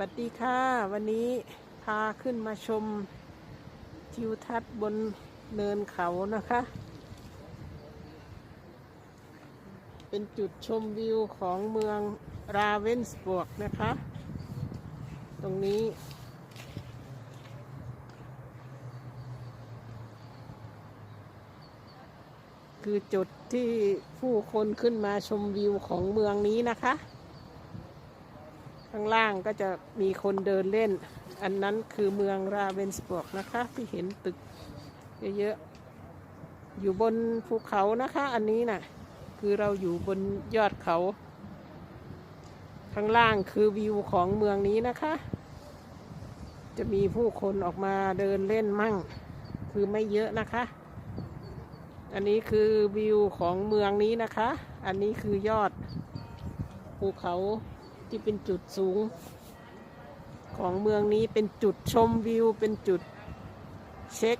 วัสดีค่ะ วันนี้พาขึ้นมาชมทิวทัศน์บนเนินเขานะคะ เป็นจุดชมวิวของเมืองราเวนสบวกนะคะ ตรงนี้ คือจุดที่ผู้คนขึ้นมาชมวิวของเมืองนี้นะคะ ข้างล่างก็จะมีคนเดินเล่น อันนั้นคือเมืองราเวนสบวกนะคะที่เห็นตึกเยอะๆ อยู่บนภูเขานะคะ อันนี้น่ะ คือเราอยู่บนยอดเขา ข้างล่างคือวิวของเมืองนี้นะคะ จะมีผู้คนออกมาเดินเล่นมั่ง คือไม่เยอะนะคะ อันนี้คือวิวของเมืองนี้นะคะ อันนี้คือยอดภูเขา ที่เป็นจุดสูงของเมืองนี้เป็นจุดชมวิว เป็นจุดเช็ค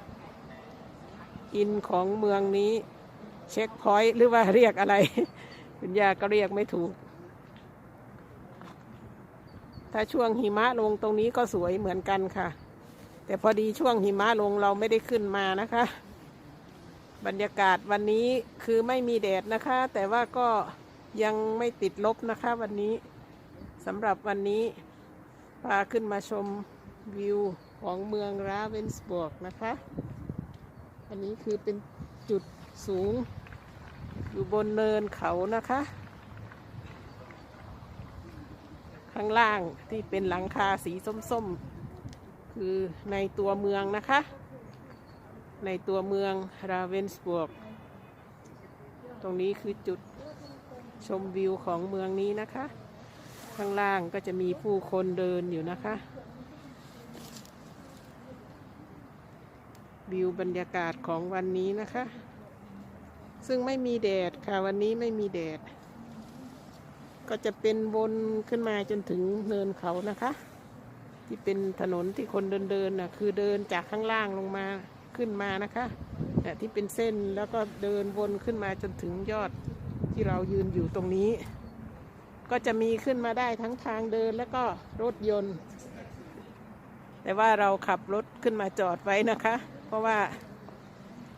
อินของเมืองนี้ เช็คพอยต์หรือว่าเรียกอะไร คุณยาก็เรียกไม่ถูก ถ้าช่วงหิมะลงตรงนี้ก็สวยเหมือนกันค่ะ แต่พอดีช่วงหิมะลงเราไม่ได้ขึ้นมานะคะ บรรยากาศวันนี้คือไม่มีแดดนะคะ แต่ว่าก็ยังไม่ติดลบนะคะวันนี้ สำหรับวันนี้พาขึ้นมาชมวิวของเมืองราเวนสบวกนะคะ อันนี้คือเป็นจุดสูง อยู่บนเนินเขานะคะ ข้างล่างที่เป็นหลังคาสีส้มๆ คือในตัวเมืองนะคะ ในตัวเมืองราเวนสบวก ตรงนี้คือจุดชมวิวของเมืองนี้นะคะ ข้างล่างก็จะมีผู้คนเดินอยู่นะคะ วิวบรรยากาศของวันนี้นะคะ ซึ่งไม่มีแดดค่ะวันนี้ไม่มีแดด ก็จะเป็นวนขึ้นมาจนถึงเนินเขานะคะ ที่เป็นถนนที่คนเดินเดินน่ะคือเดินจากข้างล่างลงมาขึ้นมานะคะที่เป็นเส้นแล้วก็เดินวนขึ้นมาจนถึงยอดที่เรายืนอยู่ตรงนี้ ก็จะมีขึ้นมาได้ทั้งทางเดินแล้วก็รถยนต์ แต่ว่าเราขับรถขึ้นมาจอดไว้นะคะ เพราะว่า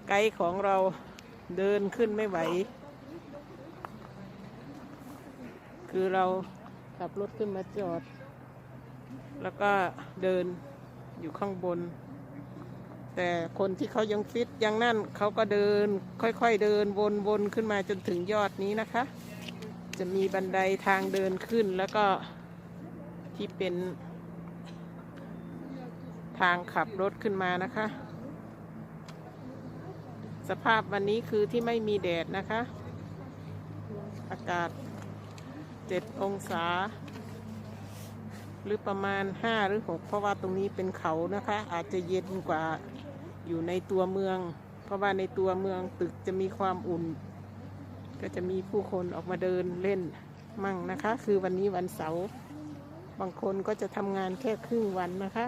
ไกด์ของเราเดินขึ้นไม่ไหว คือเราขับรถขึ้นมาจอด แล้วก็เดินอยู่ข้างบน แต่คนที่เขายังฟิตยังนั่นเขาก็เดินค่อยๆเดินวนๆขึ้นมาจนถึงยอดนี้นะคะ จะมีบันไดทางเดินขึ้นแล้วก็ที่เป็น ทางขับรถขึ้นมานะคะ สภาพวันนี้คือที่ไม่มีแดดนะคะ อากาศ7องศา หรือประมาณ5หรือ6เพราะว่าตรงนี้เป็นเขานะคะ อาจจะเย็นกว่าอยู่ในตัวเมือง เพราะว่าในตัวเมืองตึกจะมีความอุ่น ก็จะมีผู้คนออกมาเดินเล่นมั่งนะคะ คือวันนี้วันเสาร์บางคนก็จะทำงานแค่ครึ่งวันนะคะ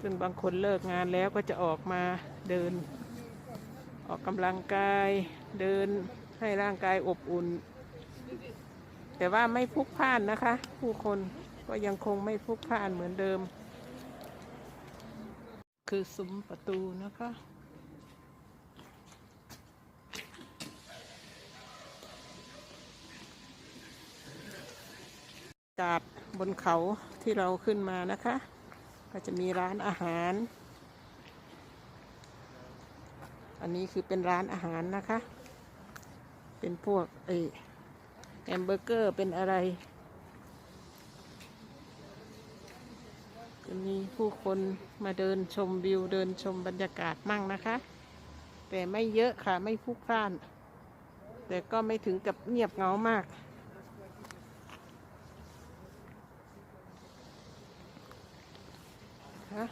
ซึ่งบางคนเลิกงานแล้วก็จะออกมาเดิน ออกกำลังกายเดินให้ร่างกายอบอุ่น แต่ว่าไม่พุกพ่านนะคะ ผู้คนก็ยังคงไม่พุกพ่านเหมือนเดิม คือซุ้มประตูนะคะ กาดบนเขาที่เราขึ้นมานะคะ ก็จะมีร้านอาหาร อันนี้คือเป็นร้านอาหารนะคะ เป็นพวกเอแฮมเบอร์เกอร์เป็นอะไร จะมีผู้คนมาเดินชมวิวเดินชมบรรยากาศมั่งนะคะ แต่ไม่เยอะค่ะไม่พลุกพล่าน แต่ก็ไม่ถึงกับเงียบเงามาก ฮะ